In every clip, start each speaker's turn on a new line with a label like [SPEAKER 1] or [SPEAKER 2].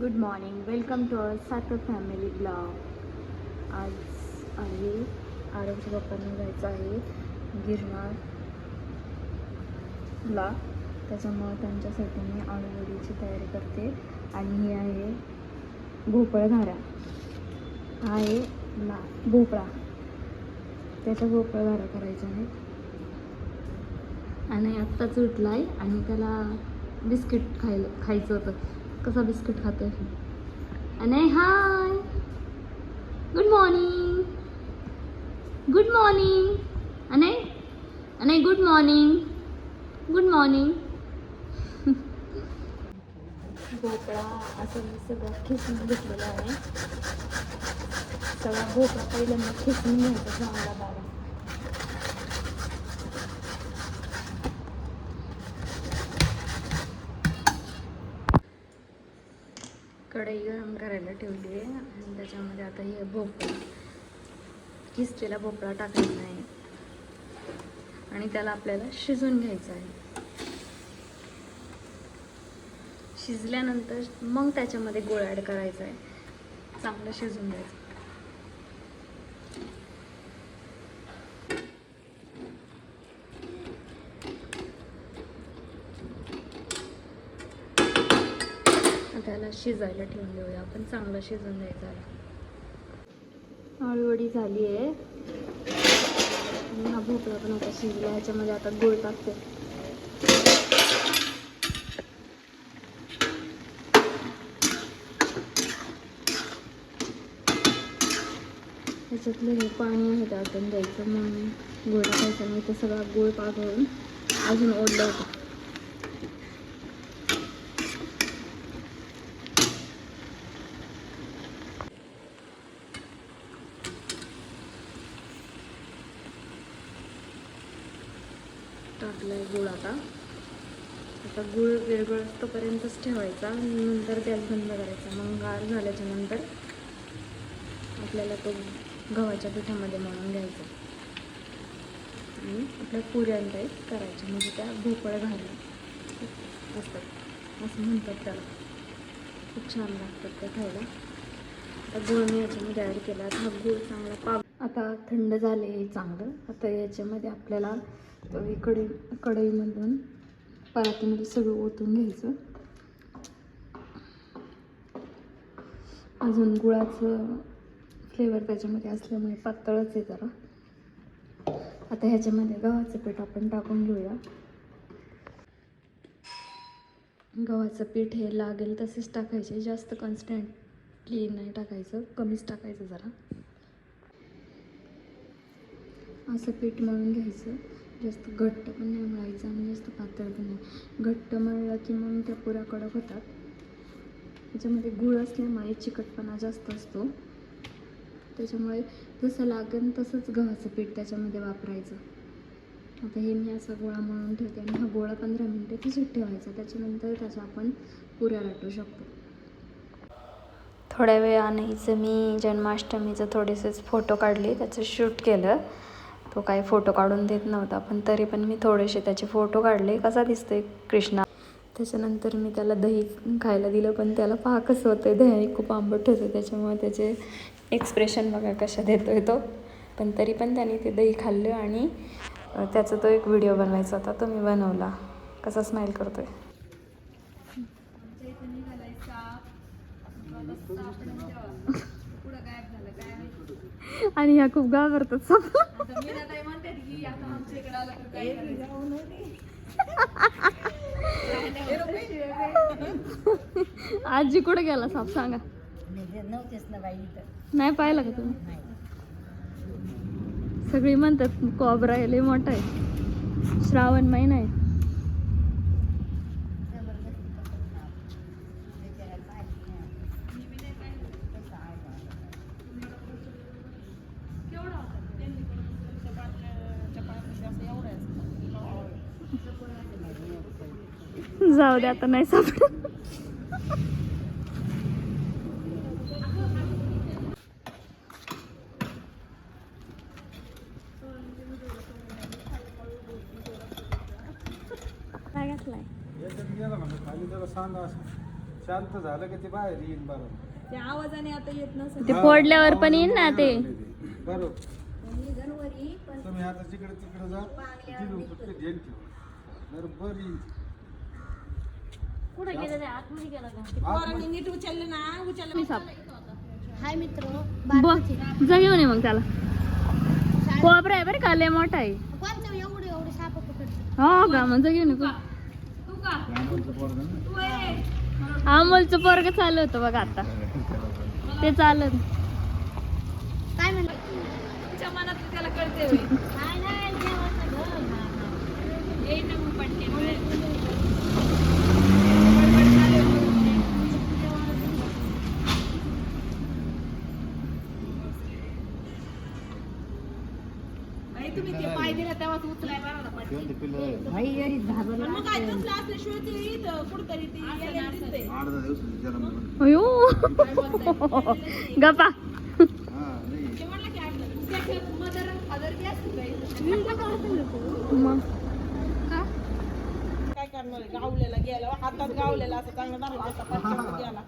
[SPEAKER 1] Good morning welcome to our सातो family blog आज आहे आरोग्य पप्पांना जायचं आहे गिरनारला त्याच्यामुळं त्यांच्यासाठी मी आळूवडीची तयारी करते. आणि ही आहे भोपळघारा हा आहे ला भोपळा. त्याचा भोपळ करायचा आहे. आणि आत्ताच उठला आहे आणि त्याला बिस्किट खायला खायचं होतं. कसा बिस्किट खाते? आणि hi good morning good morning आणि आणि गुड मॉर्निंग गुड मॉर्निंग भोपळा असं मी सगळं खिसून घेतलेलं आहे. सगळा भोपळा पहिल्यांदा खिसून घ्यायचा चांगला बारा कढई गरम करायला ठेवली आहे आणि त्याच्यामध्ये आता हे भोपळा किसलेला भोपळा टाकायचा आहे. आणि त्याला आपल्याला शिजून घ्यायचं आहे. शिजल्यानंतर मग त्याच्यामध्ये गोळ ॲड करायचा आहे. चांगलं शिजून द्यायचं त्याला शिजायला ठेवून देऊया आपण चांगलं शिजून द्यायचं आळूवडी झाली आहे. हा भोपळा पण आता शिजला ह्याच्यामध्ये आता गुळ टाकते. त्याच्यातलं हे पाणी आहे ते द्यायचं म्हणून. गुळ टाकायचं नाही तर सगळा गुळ पाकवून अजून ओढलं होतं. टाकलाय गुळ आता. आता गुळ विरघळतोपर्यंतच ठेवायचा नंतर गॅस बंद करायचा. मग गार झाल्याच्यानंतर आपल्याला तो गव्हाच्या पिठामध्ये मळून घ्यायचा. आणि आपल्या पुऱ्या एक करायच्या. म्हणजे त्या भोपळ्या घालून. असतात. असं म्हणतात त्याला. खूप छान लागतात त्या खायला. आता गुळ मी याच्यामध्ये ॲड केला. आता हा गुळ चांगला पाव आता थंड झाले हे चांगलं. आता याच्यामध्ये आपल्याला तर हे कढई कढईमधून परातीमध्ये सगळं ओतून घ्यायचं. अजून गुळाचं फ्लेवर त्याच्यामध्ये असल्यामुळे पातळच आहे जरा. आता ह्याच्यामध्ये गव्हाचं पीठ आपण टाकून घेऊया. गव्हाचं पीठ हे लागेल तसेच टाकायचे जास्त कॉन्स्टंटली नाही टाकायचं कमीच टाकायचं जरा. असं पीठ मळून घ्यायचं. जास्त घट्ट पण नाही मळायचं आणि जास्त पातळ पण नाही. घट्ट मळलं की मग त्या पुऱ्या कडक होतात. त्याच्यामध्ये गुळ असल्यामुळे चिकटपणा जास्त असतो. त्याच्यामुळे जसं लागेल तसंच गव्हाचं पीठ त्याच्यामध्ये वापरायचं. आता हे मी असा गोळा मळून ठेवते आणि हा गोळा पंधरा मिनटं तसंच ठेवायचा. त्याच्यानंतर त्याच्या आपण पुऱ्या लाटू शकतो. थोड्या वेळानेच मी जन्माष्टमीचं थोडेसेच फोटो काढले त्याचं शूट केलं. तो काही फोटो काढून देत नव्हता पण तरी पण मी थोडेसे त्याचे फोटो काढले. कसा दिसतोय कृष्णा? त्याच्यानंतर मी त्याला दही खायला दिलं पण त्याला पहा कसं होतं दही खूप आंबट होतं त्याच्यामुळे त्याचे एक्सप्रेशन बघा कशा देतोय तो. पण तरी पण त्याने ते दही खाल्लं आणि त्याचा तो एक व्हिडिओ बनवायचा होता. तो मी बनवला. कसा स्माईल करतोय. आणि ह्या खूप घाबरतात साप आजी कुठे गेला साप सांगा. नाही पाहिलं का तुम्ही? सगळी म्हणतात कोबरा आहे लय मोठा आहे. श्रावण महिना आहे. जाऊ दे आता नाही सापडत.
[SPEAKER 2] शांत झालं की ते बाहेर येईल बरं.
[SPEAKER 3] त्या आवाजाने आता येत नसेल.
[SPEAKER 1] ते फोडल्यावर पण येईल ना ते.
[SPEAKER 2] बरोबर. तुम्ही आता तिकडे तिकडे जा तिथून फक्त ध्यान ठेवा. बरोबर येईल
[SPEAKER 3] पोरांनी नीट उचललं ना उचललं
[SPEAKER 4] हाय मित्र
[SPEAKER 1] जा घेऊन ये मग त्याला. कोबरा आहे बरं का लय मोठा आहे.
[SPEAKER 4] कोणतं एवढं एवढं साप पकडते
[SPEAKER 1] हो का म्हणजे घेऊन ये. अमोलचं पोरग चालू होतं बघा आता. ते चालत.
[SPEAKER 4] काय म्हणलं?
[SPEAKER 3] मनात त्याला कळते होय.
[SPEAKER 4] काय नाही जेवायचं. घर.
[SPEAKER 3] येईन ना मग पटकन. बाई, तुम्ही ते पाय दिला तेव्हाच उचलाय बरं ना पटकन.
[SPEAKER 4] भाई एवढी घाबरला
[SPEAKER 3] पण मग काय तसलं असल्याशिवाय ते इथं कुठंतरी ते यायला दिसतंय.
[SPEAKER 2] आठ दहा
[SPEAKER 1] अयो. गप्पा. मग?
[SPEAKER 3] काय करणार आहे? गावलेला गेला हातात गावलेला असं चांगला दाखला होता, पटकन गेला.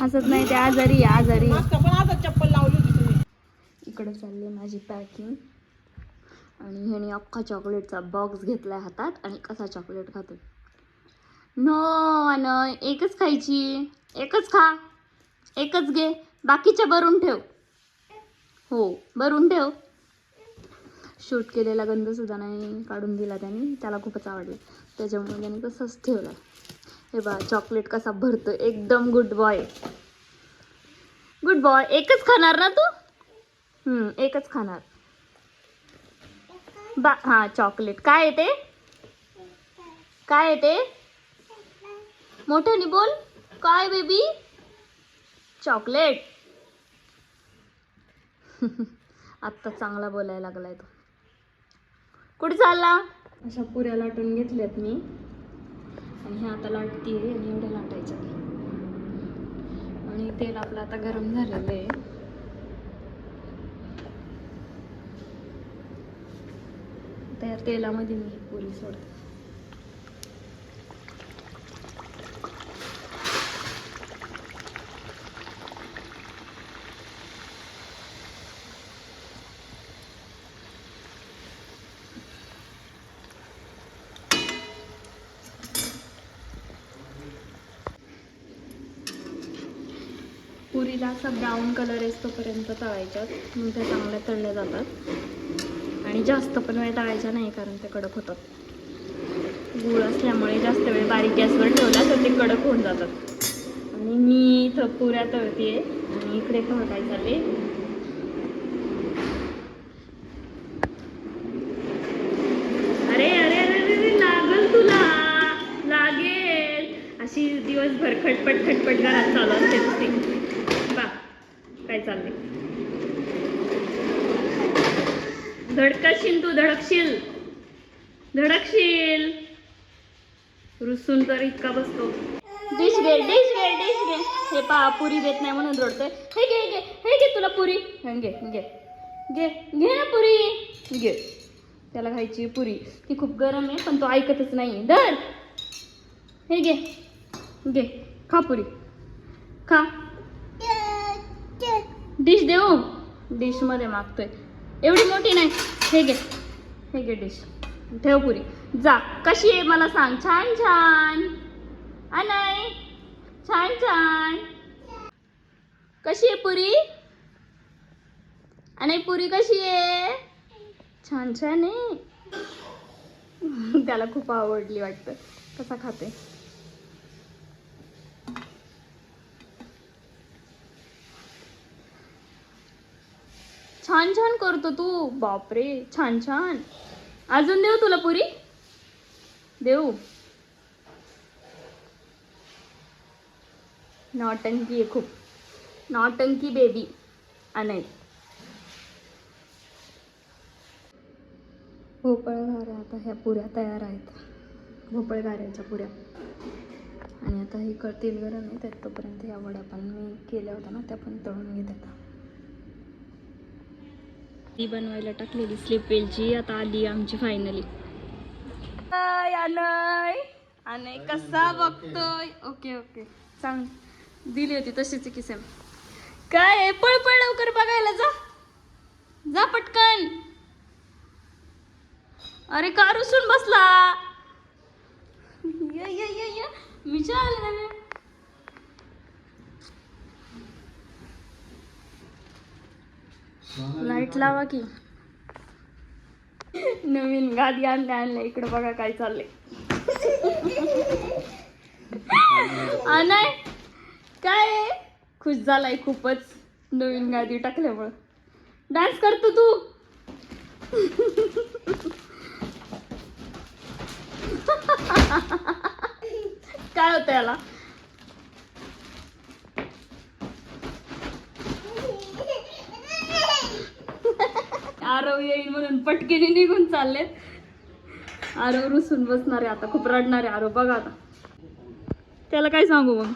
[SPEAKER 1] हसत नाही ते आजारी आहे, आजारी आहे.
[SPEAKER 3] पण आता चप्पल लावली होती तुम्ही.
[SPEAKER 1] इकडे चालली माझी पॅकिंग आणि ह्याने अख्खा चॉकलेटचा बॉक्स घेतलाय हातात आणि कसा चॉकलेट खातो. नो अन एकच खायची. एकच खा. एकच घे. बाकीच्या भरून ठेव. हो भरून ठेव. शूट केलेला गंध सुद्धा नाही. काढून दिला त्याने. त्याला खूपच आवडला. त्याच्यामुळे त्याने कसंच ठेवला. हे बा चॉकलेट कसा भरतो. एकदम गुड बॉय गुड बॉय एकच खाणार ना तू? एकच खाणार. बा हां चॉकलेट काय येते काय येते मोठ्याने बोल. काय बेबी चॉकलेट आत्ता चांगला बोलायला लागलाय तो. कुठे चालला? अशा पुऱ्या लाटून घेतल्यात मी. आणि ह्या आता लाटतीये आणि एवढ्या लाटायच्या. आणि तेल आपलं आता गरम झालेलं आहे. त्या तेलामध्ये मी ही पुरी सोडते. पुरीला असा ब्राऊन कलर येतोपर्यंत तळायच्यात. मग त्या चांगल्या तळल्या जातात. आणि जास्त पण वेळ तळायच्या नाही कारण ते कडक होतात. गूळ असल्यामुळे जास्त वेळ बारीक गॅसवर ठेवला तर ते कडक होऊन जातात. आणि मी इथं पुऱ्या तळते आणि इकडे पण काय चालले. अरे अरे अरे लागल तुला. लागेल. अशी दिवसभर खटपट खटपट घरात चालू असते बा काय चाललंय? धडकशील तू धडकशील. धडकशील. रुसून तर इतका बसतो. डिश घे डिश घे डिश घे हे पा पुरी देत नाही म्हणून रडतोय. हे घे घे हे घे तुला पुरी. घे घे. घे घे ना पुरी. घे. त्याला खायची पुरी. ती खूप गरम आहे पण तो ऐकतच नाही धर. हे घे. घे. खा पुरी. खा. डिश देऊ? डिशमध्ये मागतोय. एवढी मोठी नाही. हे घे. हे घे डिश ठेव पुरी. जा. कशी आहे मला सांग. छान छान. अनय छान छान. कशी आहे पुरी? आणि पुरी कशी आहे? छान छान आहे. त्याला खूप आवडली वाटतं. कसा खाते? छान छान करतो तू. बापरे छान छान. अजून देऊ तुला पुरी? देऊ. नौटंकी आहे खूप. नौटंकी बेबी अनय भोपळ घाऱ्या आता ह्या पुऱ्या तयार आहेत. भोपळ घाऱ्याच्या पुऱ्या. आणि आता हे क तेल गरम आहे त्यात तोपर्यंत ह्या वड्या पण मी केल्या होत्या ना त्या पण तळून घेत आता. ती बनवायला टाकलेली स्लीप वेलची आता आली आमची फायनली आय, कसा बघतोय? Okay okay. सांग. दिली होती तशीच की सेम काय आहे? पळ पळ लवकर बघायला जा. जा पटकन. अरे का रुसून बसला. ये ये ये ये. मी आले लाइट लावा की. नवीन गादी आणले आणले. इकडे बघा काय चाललंय. अनाय काय खुश झालाय खूपच नवीन गादी टाकल्यामुळं. डान्स करतो तू. काय होतं याला? आरव येईल म्हणून पटकेने निघून चाललेत. आरव रुसून बसणार आहे आता खूप रडणार आहे आरव. बघा आता. त्याला काय सांगू मग?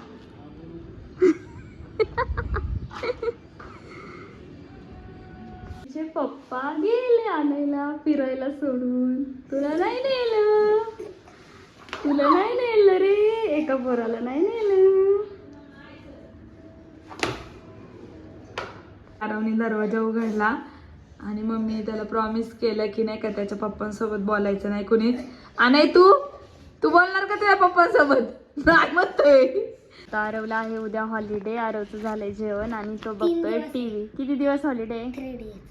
[SPEAKER 1] तुझे पप्पा गेले आणायला फिरायला सोडून. तुला नाही नेलं. तुला नाही नेलं रे. एका पोराला नाही नेलं.
[SPEAKER 3] आरवने दरवाजा उघडला. आणि मम्मीने त्याला प्रॉमिस केलं की नाही का त्याच्या पप्पांसोबत बोलायचं नाही कुणीच आणि तू? तू बोलणार का तुझ्या पप्पांसोबत? नाही म्हणतोय.
[SPEAKER 1] तर आरवला आहे उद्या हॉलिडे आरवचं झालंय जेवण आणि तो बघतोय. टीव्ही किती दिवस हॉलिडे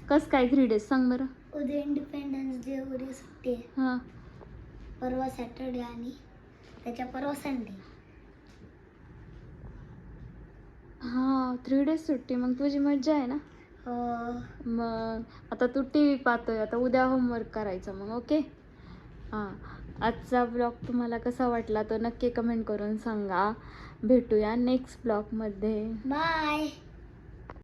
[SPEAKER 1] कस काय थ्री डेज सांग बरं.
[SPEAKER 4] उद्या इंडिपेंडन्स डे उद्या सुट्टी
[SPEAKER 1] हां.
[SPEAKER 4] परवा सॅटर्डे आणि त्याच्या परवा संडे
[SPEAKER 1] हां थ्री डेज सुट्टी. मग तुझी मज्जा आहे ना? मग आता तू टी व्ही पाहतोय आता उद्या होमवर्क करायचं मग ओके हां. आजचा ब्लॉग तुम्हाला कसा वाटला तो नक्की कमेंट करून सांगा. भेटूया नेक्स्ट ब्लॉगमध्ये
[SPEAKER 4] बाय